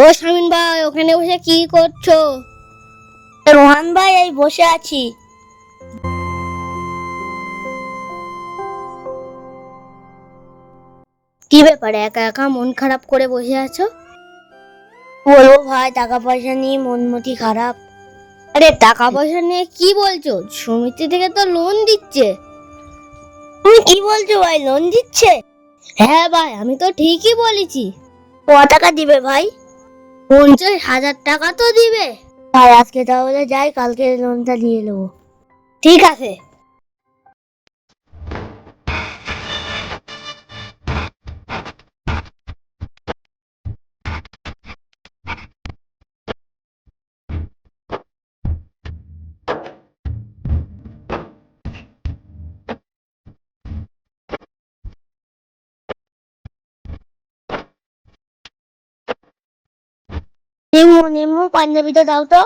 ও শামিন ভাই ওখানে বসে কি করছ? রোহান ভাই এই বসে আছি। কি ব্যাপারে একা একা মন খারাপ করে বসে আছো? বলব ভাই টাকা পয়সা নিয়ে মনমতি খারাপ। আরে টাকা পয়সা নিয়ে কি বলছো? সমিতি থেকে তো লোন দিচ্ছে। তুমি কি বলছো ভাই লোন দিচ্ছে? হ্যাঁ ভাই আমি তো ঠিকই বলেছি। ক টাকা দিবে ভাই? পঞ্চাশ হাজার টাকা তো দিবে। তাই আজকে তাহলে যাই কালকে লোনটা নিয়ে নেব। ঠিক আছে। নেমু নেমু, পাঞ্জাবিটা দাও তো।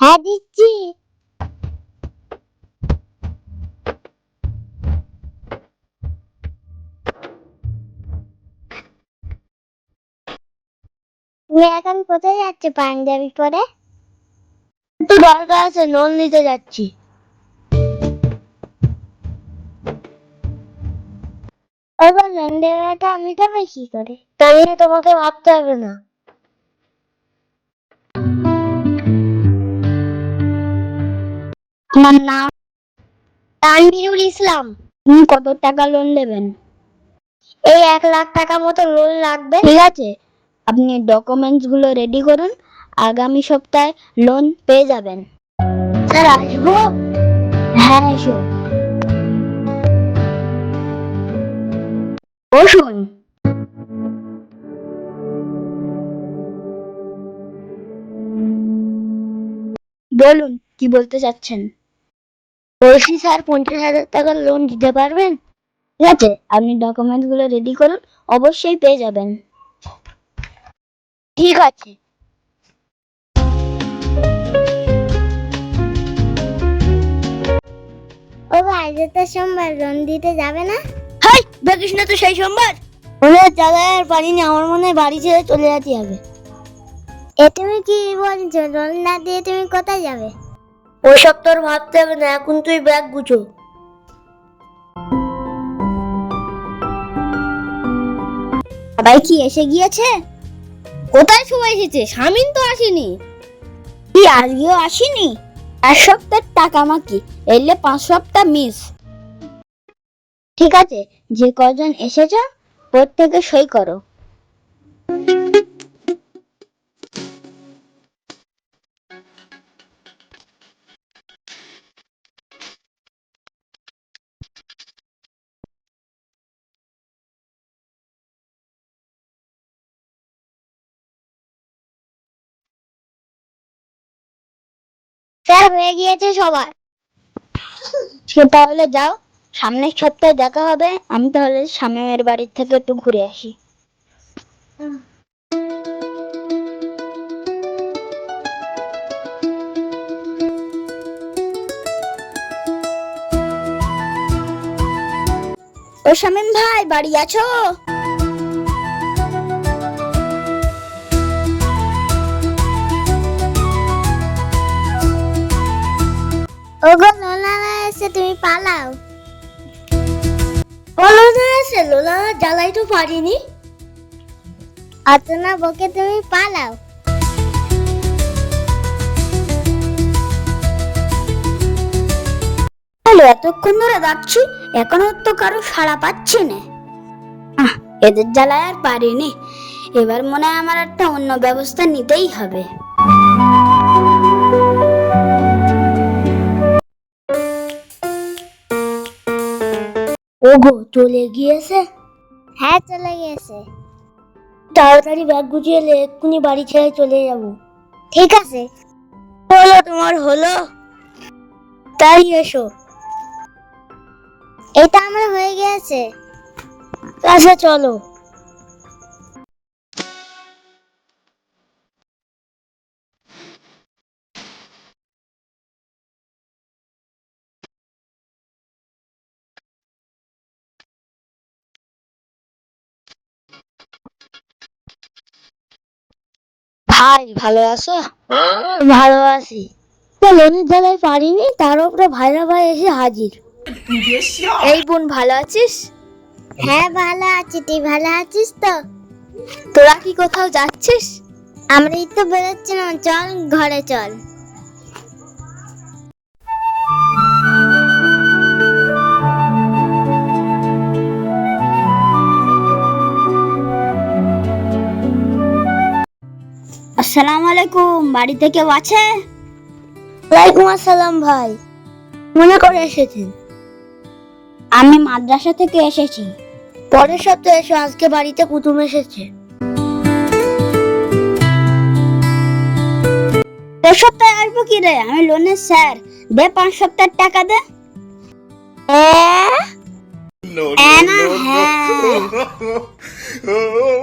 হ্যাঁ দিচ্ছি। এখন কোথায় যাচ্ছে পাঞ্জাবি পরে? একটু দরকার আছে লোন নিতে যাচ্ছি। আমি কি করে? তাই তোমাকে ভাবতে হবে না। আমার নাম? তানভীরুল ইসলাম। তুমি কত টাকা লোন নেবেন এই এক লাখ টাকা মতো লোন লাগবে। ঠিক আছে আপনি ডকুমেন্টসগুলো রেডি করুন আগামী সপ্তাহে লোন পেয়ে যাবেন। স্যার আসব? হ্যাঁ এসো বসুন। বলুন কি বলতে চাচ্ছেন? বলছি স্যার পঞ্চাশ হাজার টাকার লোন দিতে পারবেন? ঠিক আছে আপনি ডকুমেন্টসগুলো রেডি করুন অবশ্যই পেয়ে যাবেন। ঠিক আছে। ও ভাই তো সোমবার লোন দিতে যাবে না? দেখিস না তো সেই সোমবার জায়গায় আর পারি না আমার মনে হয় বাড়ি ছেড়ে চলে যেতে হবে। এ তুমি কি বলছো? লোন না দিয়ে তুমি কোথায় যাবে? ওসব তোর ভাবতে হবে না এখন তুই ব্যাগ গুছো। সবাই কি এসে গিয়েছে? কোথায় সবাই এসেছে? স্বামীন তো আসেনি। কি আজকেও আসেনি? এক সপ্তাহ টাকা মাকি এলে পাঁচ সপ্তাহ মিস ঠিক আছে যে কজন এসেছ প্রত্যেকে সই করো। হয়ে গিয়েছে সবার। তাহলে যাও। সামনের সপ্তাহে দেখা হবে। আমি তাহলে সামনের বাড়ির থেকে একটু ঘুরে আসি। ও শামিম ভাই, বাড়ি আছো? পারিনি অত বকে তুমি পালাও। হলো এতক্ষণ ধরে ডাকছি এখনও তো কারও সাড়া পাচ্ছি না। আহ, এদের জ্বালায় আর পারিনি। এবার মনে হয় আমার একটা অন্য ব্যবস্থা নিতেই হবে। ওগো চলে গিয়েছে। হ্যাঁ চলে গেছে। তাড়াতাড়ি ব্যাগ গুছিয়ে এলে এক্ষুনি বাড়ি ছেড়ে চলে যাব। ঠিক আছে। হলো তোমার হলো। তাই এসো। এটা আমার হয়ে গেছে। আচ্ছা চলো। ভাই ভালো আছো? ভালো আছি। লোনের জ্বালায় পারিনি তার উপরে ভাইরা ভাই এসে হাজির। এই বোন ভালো আছিস? হ্যাঁ ভালো আছি। তুই ভালো আছিস তো? তোরা কি কোথাও যাচ্ছিস? আমরা তো বেরোচ্ছিলাম চল ঘরে চল। আসসালামু আলাইকুম বাড়িতে কেউ আছে? ওয়ালাইকুম আসসালাম ভাই। মনে করে এসেছেন? আমি মাদ্রাসা থেকে এসেছি। পরের সপ্তাহে এসো আজকে বাড়িতে কুটুম এসেছে। তোর সপ্তাহে আসব কি রে? আমি লোনের স্যার। দে পাঁচ সপ্তাহের টাকা দে। হ্যাঁ না হ্যাঁ।